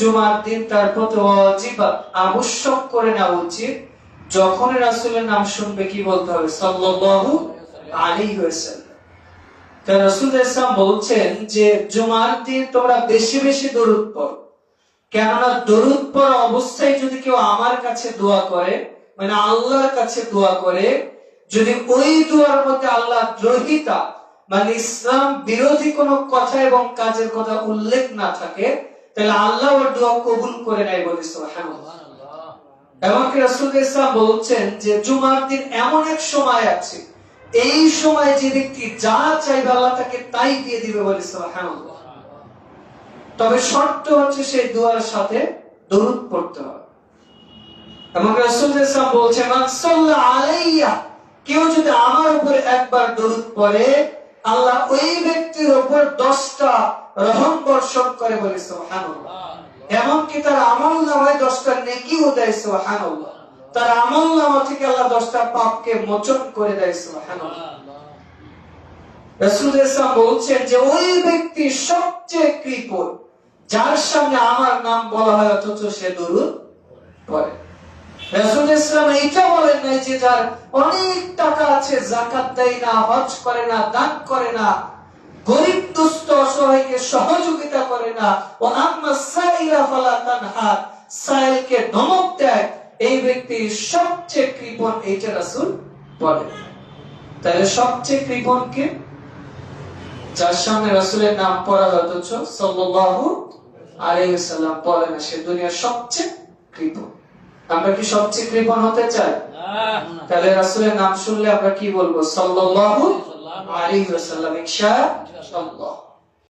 জুমার দিন তার প্রতি আবশ্যক করে নেওয়া উচিত যখন রাসূলের নাম শুনবে কি বলতে হবে? সাল্লাল্লাহু আলাইহি ওয়াসাল্লাম। তা রাসূল ইসলাম বলছেন যে, জুমার দিন তোমরা বেশি বেশি দরুদ পড়ো। কেননা দরুদ পড়া অবস্থায় যদি কেউ আমার কাছে দোয়া করে মানে আল্লাহর কাছে দোয়া করে, যদি ওই দোয়ার মধ্যে আল্লাহ দ্রোহিতা মানে ইসলাম বিরোধী কোনো কথা এবং কাজের কথা উল্লেখ না থাকে তাহলে আল্লাহ ওর দোয়া কবুল করে নেয় বলে সুবহানাল্লাহ। এমনকি রাসূল ইসলাম বলছেন যে জুমার দিন এমন এক সময় আছে, এই সময় যে ব্যক্তি যা চাইবে আল্লাহ তাকে তাই দিয়ে দিবে বলে সুবহানাল্লাহ। তবে শর্ত হচ্ছে সেই দোয়ার সাথে দরুদ পড়তে হবে। এবং রাসূল ইসলাম বলছে মান আলাইয়া কেউ যদি আমার উপরে একবার দরুদ পড়ে, আল্লাহ ওই ব্যক্তির উপর দশটা রহম বর্ষণ করে বলে এমনকি তার আমল নামায় দশটা নেকিও দেয় তার আমল নামা থেকে আল্লাহ দশটা পাপকে মোচন করে দেয় বলছেন যে, ওই ব্যক্তি সবচেয়ে কৃপণ, যার সামনে আমার নাম বলা হয়, অথচ সে দরুদ পড়ে। রাসূল ইসলাম এইটা বলেন নাই যে, যার অনেক টাকা আছে জাকাত দেয় না, হজ করে না, দান করে না গরিব দুস্থ অসহায়কে সহযোগিতা করে না। ও আম্মা সাইলা ফালা তানহা সাইলকে ধমক দেয়। এই ব্যক্তি সবচেয়ে কৃপণ এইটা রাসূল বলেন তাহলে সবচেয়ে কৃপণ কে? যার সামনে রাসূলের নাম পড়া অথচ সাল্লাল্লাহু আলাইহি ওয়াসাল্লাম পড়ে না সে দুনিয়ার সবচেয়ে কৃপণ। আমরা কি সবচেয়ে কৃপণ হতে চাই? তাহলে রাসূলের নাম শুনলে আমরা কি বলব? সাল্লাল্লাহু আলাইহি ওয়াসাল্লাম ইনশাআল্লাহ।